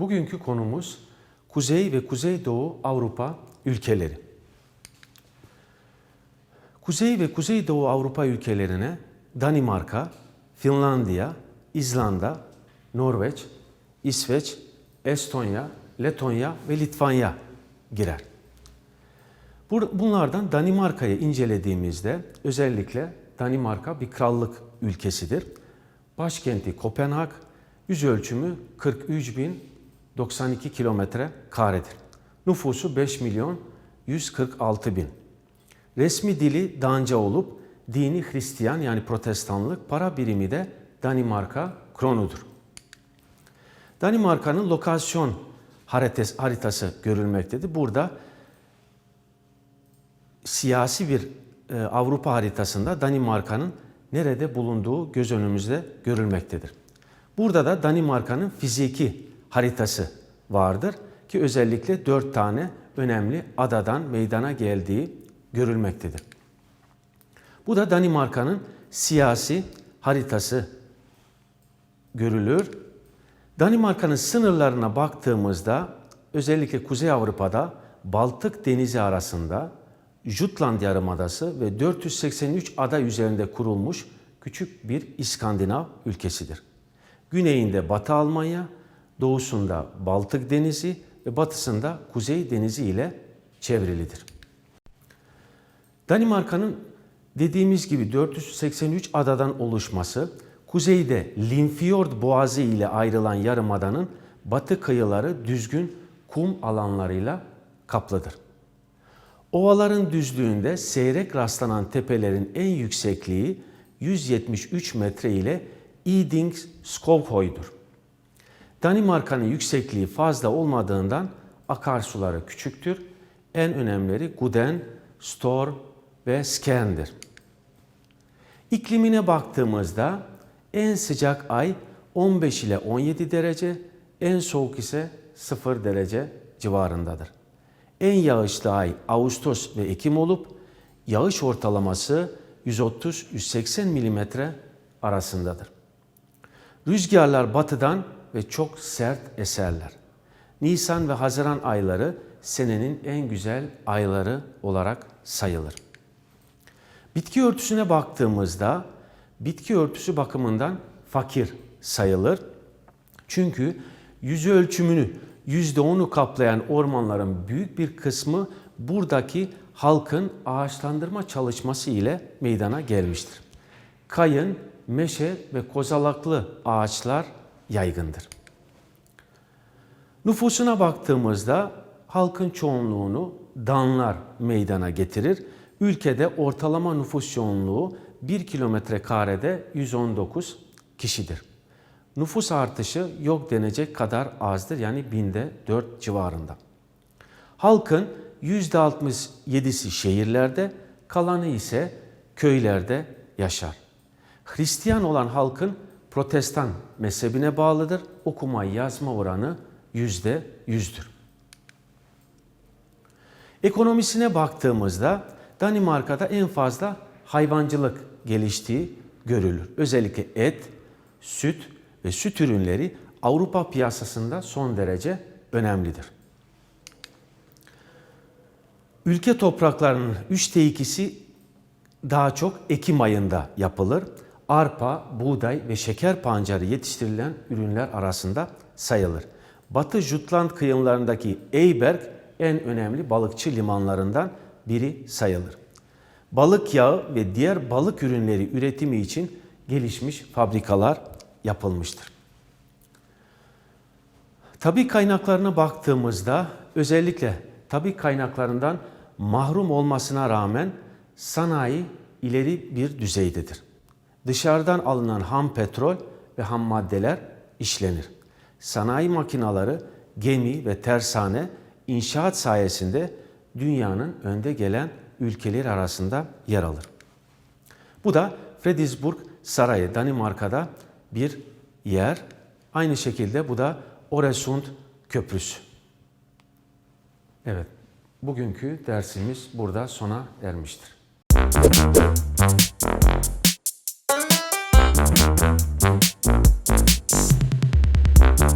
Bugünkü konumuz Kuzey ve Kuzeydoğu Avrupa ülkeleri. Kuzey ve Kuzeydoğu Avrupa ülkelerine Danimarka, Finlandiya, İzlanda, Norveç, İsveç, Estonya, Letonya ve Litvanya girer. Bunlardan Danimarka'yı incelediğimizde özellikle Danimarka bir krallık ülkesidir. Başkenti Kopenhag, yüz ölçümü 43.092 kilometre karedir. Nüfusu 5 milyon 146 bin. Resmi dili Danca olup dini Hristiyan yani protestanlık para birimi de Danimarka kronudur. Danimarka'nın lokasyon haritas- haritası görülmektedir. Burada siyasi bir e, Avrupa haritasında Danimarka'nın nerede bulunduğu göz önümüzde görülmektedir. Burada da Danimarka'nın fiziki haritası vardır ki özellikle dört tane önemli adadan meydana geldiği görülmektedir. Bu da Danimarka'nın siyasi haritası görülür. Danimarka'nın sınırlarına baktığımızda özellikle Kuzey Avrupa'da Baltık Denizi arasında Jutland Yarımadası ve 483 ada üzerinde kurulmuş küçük bir İskandinav ülkesidir. Güneyinde Batı Almanya, doğusunda Baltık Denizi ve batısında Kuzey Denizi ile çevrilidir. Danimarka'nın dediğimiz gibi 483 adadan oluşması, kuzeyde Limfjord Boğazı ile ayrılan yarımadanın batı kıyıları düzgün kum alanlarıyla kaplıdır. Ovaların düzlüğünde seyrek rastlanan tepelerin en yüksekliği 173 metre ile Iding Skovhøy'dur. Danimarka'nın yüksekliği fazla olmadığından akarsuları küçüktür. En önemlileri Guden, Stor ve Skern'dir. İklimine baktığımızda en sıcak ay 15 ile 17 derece, en soğuk ise 0 derece civarındadır. En yağışlı ay Ağustos ve Ekim olup yağış ortalaması 130-180 mm arasındadır. Rüzgarlar batıdan ve çok sert eserler. Nisan ve Haziran ayları senenin en güzel ayları olarak sayılır. Bitki örtüsüne baktığımızda bitki örtüsü bakımından fakir sayılır. Çünkü yüz ölçümünü %10'u kaplayan ormanların büyük bir kısmı buradaki halkın ağaçlandırma çalışması ile meydana gelmiştir. Kayın, meşe ve kozalaklı ağaçlar yaygındır. Nüfusuna baktığımızda halkın çoğunluğunu Danlar meydana getirir. Ülkede ortalama nüfus yoğunluğu 1 kilometre karede 119 kişidir. Nüfus artışı yok denecek kadar azdır yani binde 4 civarında. Halkın %67'si şehirlerde, kalanı ise köylerde yaşar. Hristiyan olan halkın protestan mezhebine bağlıdır. Okuma yazma oranı yüzde yüzdür. Ekonomisine baktığımızda Danimarka'da en fazla hayvancılık geliştiği görülür. Özellikle et, süt ve süt ürünleri Avrupa piyasasında son derece önemlidir. Ülke topraklarının üçte ikisi daha çok Ekim ayında yapılır. Arpa, buğday ve şeker pancarı yetiştirilen ürünler arasında sayılır. Batı Jutland kıyılarındaki Eyberg en önemli balıkçı limanlarından biri sayılır. Balık yağı ve diğer balık ürünleri üretimi için gelişmiş fabrikalar yapılmıştır. Tabi kaynaklarına baktığımızda özellikle tabi kaynaklarından mahrum olmasına rağmen sanayi ileri bir düzeydedir. Dışarıdan alınan ham petrol ve ham maddeler işlenir. Sanayi makinaları, gemi ve tersane inşaat sayesinde dünyanın önde gelen ülkeler arasında yer alır. Bu da Frederiksburg Sarayı Danimarka'da bir yer. Aynı şekilde bu da Oresund Köprüsü. Evet, bugünkü dersimiz burada sona ermiştir.